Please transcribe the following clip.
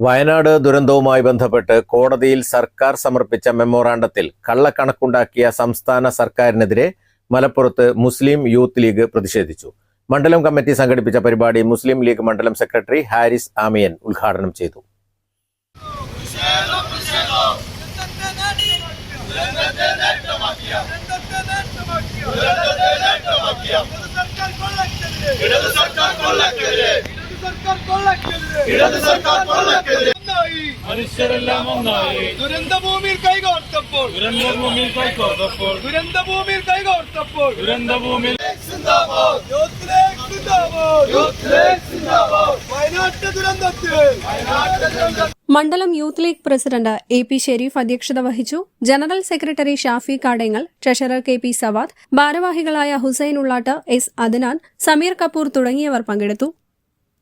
Wayanad ദുരന്തവുമായി ബന്ധപ്പെട്ട് കോടതിയിൽ സർക്കാർ സമർപ്പിച്ച മെമ്മോറാണ്ടത്തിൽ കള്ളക്കണക്കുണ്ടാക്കിയ സംസ്ഥാന സർക്കാരിനെതിരെ മലപ്പുറത്ത് മുസ്ലിം യൂത്ത് ലീഗ് പ്രതിഷേധിച്ചു. മണ്ഡലം കമ്മിറ്റി സംഘടിപ്പിച്ച പരിപാടി മുസ്ലിം ലീഗ് മണ്ഡലം സെക്രട്ടറി ഹാരിസ് ആമിയൻ ഉദ്ഘാടനം ചെയ്തു സർക്കാർ കൊള്ളക്കെതിരെ ഇടത് സർക്കാർ കൊള്ളക്കെതിരെ മനുഷ്യരെല്ലാം ഒന്നായി. ദുരന്തഭൂമിയിൽ കൈകോർത്തപ്പോൾ. ദുരന്തഭൂമിയിൽ കൈകോർത്തപ്പോൾ. ദുരന്തഭൂമിയിൽ കൈകോർത്തപ്പോൾ. ദുരന്തഭൂമിയിൽ സിന്ദാബാദ്. യൂത്ത് ലീഗ് സിന്ദാബാദ്. യൂത്ത് ലീഗ് സിന്ദാബാദ്. വയനാട്ട് ദുരന്തത്തിൽ. വയനാട്ട് ദുരന്തത്തിൽ. മണ്ഡലം Youth League president A P Sharif അധ്യക്ഷത വഹിച്ചു. General secretary Shafi Kadengal treasurer K P Savad ഭാരവാഹികളായ ഹുസൈൻ ഉള്ളാട്ട് എസ് അദനാൻ സമീർ കപൂർ തുടങ്ങിയവർ പങ്കെടുത്തു.